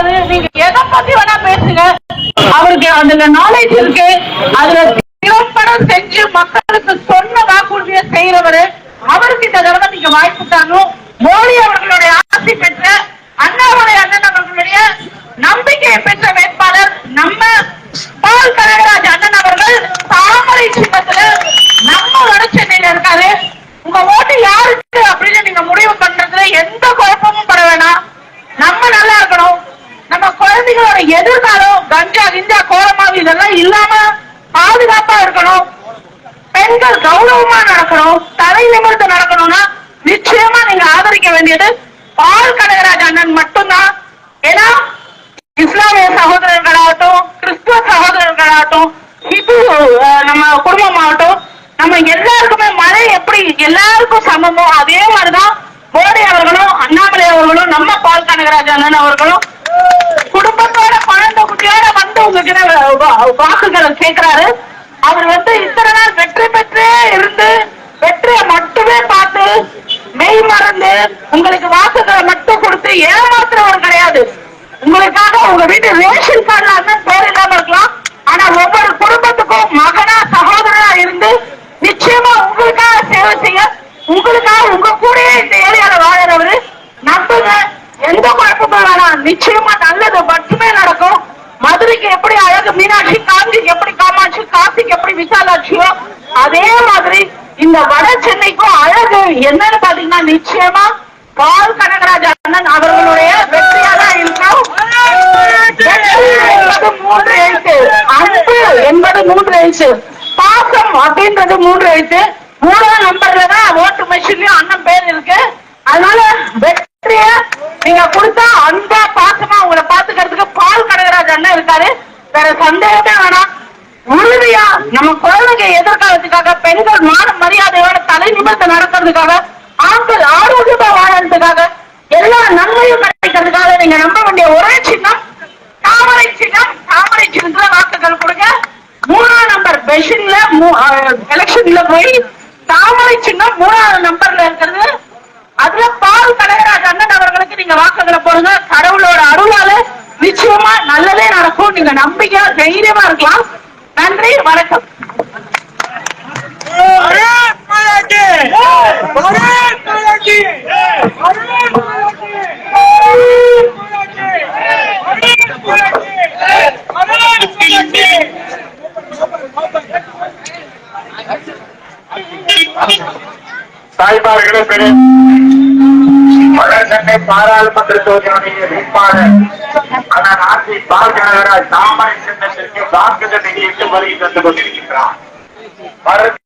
நல்லது நீங்க எதை பத்தி வேணா பேசுங்க. அவருக்கு அதுல நாலேஜ் இருக்கு. அதுல திறம்பட செஞ்சு மக்களுக்கு சொன்ன வாக்குறுதியை செய்யறவரு அவருக்கு இந்த தடவை நீங்க வாய்ப்பு தானும் மோடி அவர்களுடைய ஆட்சி பெற்ற அண்ணாமலை அண்ணன் அவர்களுடைய நம்பிக்கையை பெற்ற வேட்பாளர் நம்ம பால் கனகராஜ் அண்ணன் அவர்கள் தாமரை சின்னத்துல நம்ம வட சென்னையில இருக்காரு உங்க ஓட்டு யாருக்கு அப்படின்னு நீங்க முடிவு பண்றதுல எந்த குழப்பமும் பட வேணாம் நம்ம நல்லா இருக்கணும் நம்ம குழந்தைகளோட எதிர்காலம் கஞ்சா கிஞ்சா கோலமாவு இதெல்லாம் இல்லாம பாதுகாப்பா இருக்கணும். பெண்கள் கௌரவமா நடக்கணும். தலை நிமிர்ந்து நடக்கணும்னா நிச்சயமா நீங்க ஆதரிக்க வேண்டியது பால் கனகராஜ் அண்ணன் மட்டும்தான். ஏன்னா இஸ்லாமிய சகோதரர்களாகட்டும் கிறிஸ்துவ சகோதரர்களாகட்டும் ஹிந்து அஹ், நம்ம குடும்பமாகட்டும் நம்ம எல்லாருக்குமே மழை எப்படி எல்லாருக்கும் சமமோ அதே மாதிரிதான் மோடி அவர்களும் அண்ணாமலை அவர்களும் நம்ம பால் கனகராஜ் அண்ணன் அவர்களும் வாக்குகளை கேட்கிறாரு. அவர் வந்து இத்தனை நாள் வெற்றி பெற்றே இருந்து வெற்றியை மட்டுமே பார்த்து மெய் மறந்து உங்களுக்கு வாக்குகளை மட்டும் கொடுத்து ஏமாத்துறவர் கிடையாது. உங்களுக்காக உங்க வீட்டு ரேஷன் கார்டுல அண்ணன் பேர் இல்லாம இருக்கலாம். ஆனா ஒவ்வொரு குடும்பத்துக்கும் மகனா சகோதரனா இருந்து நிச்சயமா உங்களுக்காக சேவை செய்ய உங்களுக்காக உங்க கூடயே இந்த ஏரியால வாழறவரு நம்புங்க. எந்த குழப்பமும் வேணாம். நிச்சயமா நல்லது மட்டுமே நடக்கும் மதுரைக்கு எப்படி அழகு மீனாட்சி காஞ்சிக்கு எப்படி காமாட்சி காசிக்கு எப்படி விஷயம். அதே மாதிரி இந்த வட சென்னைக்கும் அழகு என்னன்னு பாத்தீங்கன்னா நிச்சயமா பால் கனகராஜ் அண்ணன் அவர்களுடைய வெற்றியா தான் இருக்கும் மூன்று எழுத்து. அன்பு என்பது மூன்று எழுத்து. பாசம் அப்படின்றது மூன்று எழுத்து. மூணாம் நம்பர்ல தான் ஓட்டு மெஷின்லயும் அண்ணன் பேர் இருக்கு. அதனால வெற்றிய நீங்க கொடுத்தா அன்பா பாசமா உங்களை பாத்துக்கிறதுக்கு பால் கனகராஜ் அண்ணன் இருக்காரு. வேற சந்தேகமே வேணாம். உறுதியா நம்ம குழந்தைங்க பெண்கள் மான மரியாதையோட தலை நிமிர்ந்து நடக்கிறதுக்காக ஆண்கள் ஆரோக்கியமா வாழறதுக்காக எல்லா நன்மையும் கிடைக்கிறதுக்காக நீங்க நம்ப வேண்டிய ஒரே சின்னம் தாமரை சின்னம். தாமரை சின்னத்துல வாக்குகள் கொடுங்க. மூணாம் நம்பர் பெஷன்ல எலெக்ஷன்ல போய் தாமரை சின்னம் மூணாவது நம்பர்ல இருக்கிறது. அதுல பால் கனகராஜ் அண்ணன் அவர்களுக்கு நீங்க வாக்குகளை போடுங்க. கடவுளோட அருளால நிச்சயமா நல்லதே நடக்கும். நீங்க நம்பிக்கையா தைரியமா இருக்கலாம். நன்றி வணக்கம். தாய்மார்களே பெரு வட சென்னை பாராளுமன்ற தொகுதியுடைய வேட்பாளர் அண்ணன் ஆட்சி பால் கனகராஜ் தாமரை சின்னத்திற்கு வாக்குகள் நிலையிட்டு வருகை தந்து கொண்டிருக்கின்றார் மறு-